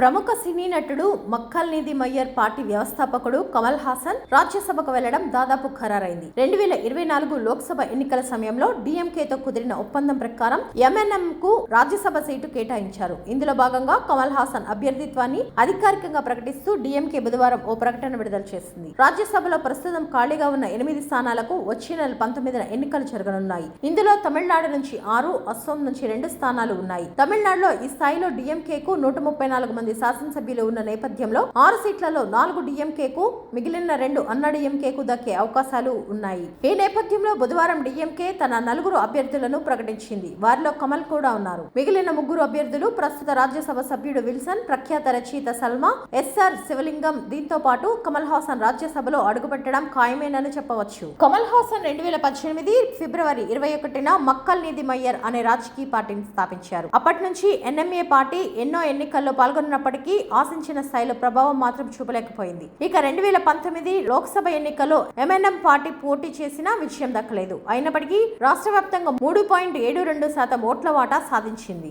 ప్రముఖ సినీ నటుడు మక్కల్ నిధి మయ్యర్ పార్టీ వ్యవస్థాపకుడు కమల్ హాసన్ రాజ్యసభకు వెళ్ళడం దాదాపు ఖరారైంది. రెండు వేల ఇరవై నాలుగు లోక్సభ ఎన్నికల సమయంలో డిఎంకేతో కుదిరిన ఒప్పందం ప్రకారం ఎంఎన్ఎం కు రాజ్యసభ సీటు కేటాయించారు. ఇందులో భాగంగా కమల్ హాసన్ అభ్యర్థిత్వాన్ని అధికారికంగా ప్రకటిస్తూ డీఎంకే బుధవారం ఓ ప్రకటన విడుదల చేసింది. రాజ్యసభలో ప్రస్తుతం ఖాళీగా ఉన్న ఎనిమిది స్థానాలకు వచ్చే నెల పంతొమ్మిదిన ఎన్నికలు జరగనున్నాయి. ఇందులో తమిళనాడు నుంచి ఆరు అస్సోం నుంచి రెండు స్థానాలు ఉన్నాయి. తమిళనాడులో ఈ స్థాయిలో డిఎంకేకు నూట ముప్పై నాలుగు మంది శాసనసభ్యులు ఉన్న నేపథ్యంలో ఆరు సీట్లలో నాలుగు డిఎంకేకు మిగిలిన రెండు అన్నడిఎంకేకు దక్కే అవకాశాలు ఉన్నాయి. ఈ నేపథ్యంలో బుధవారం డిఎంకే తన నలుగురు అభ్యర్థులను ప్రకటించింది. వారిలో కమల్ కూడా ఉన్నారు. మిగిలిన ముగ్గురు అభ్యర్థులు ప్రస్తుత రాజ్యసభ సభ్యుడు విల్సన్ ప్రఖ్యాత రచయిత సల్మా ఎస్ఆర్ శివలింగం. దీంతో పాటు కమల్ హాసన్ రాజ్యసభలో అడుగుపెట్టడం ఖాయమేనని చెప్పవచ్చు. కమల్ హాసన్ రెండు వేల పద్దెనిమిది ఫిబ్రవరి ఇరవై ఒకటిన మక్కల్ నిధి మయ్యర్ అనే రాజకీయ పార్టీని స్థాపించారు. అప్పటి నుంచి ఎన్ఎంఏ పార్టీ ఎన్నో ఎన్నికల్లో పాల్గొన్న ఉన్నప్పటికీ ఆశించిన స్థాయిలో ప్రభావం మాత్రం చూపలేకపోయింది. ఇక రెండు వేల పంతొమ్మిది లోక్సభ ఎన్నికల్లో ఎంఎన్ఎం పార్టీ పోటీ చేసినా విజయం దక్కలేదు. అయినప్పటికీ రాష్ట్ర వ్యాప్తంగా మూడు పాయింట్ ఏడు రెండు శాతం ఓట్ల వాటా సాధించింది.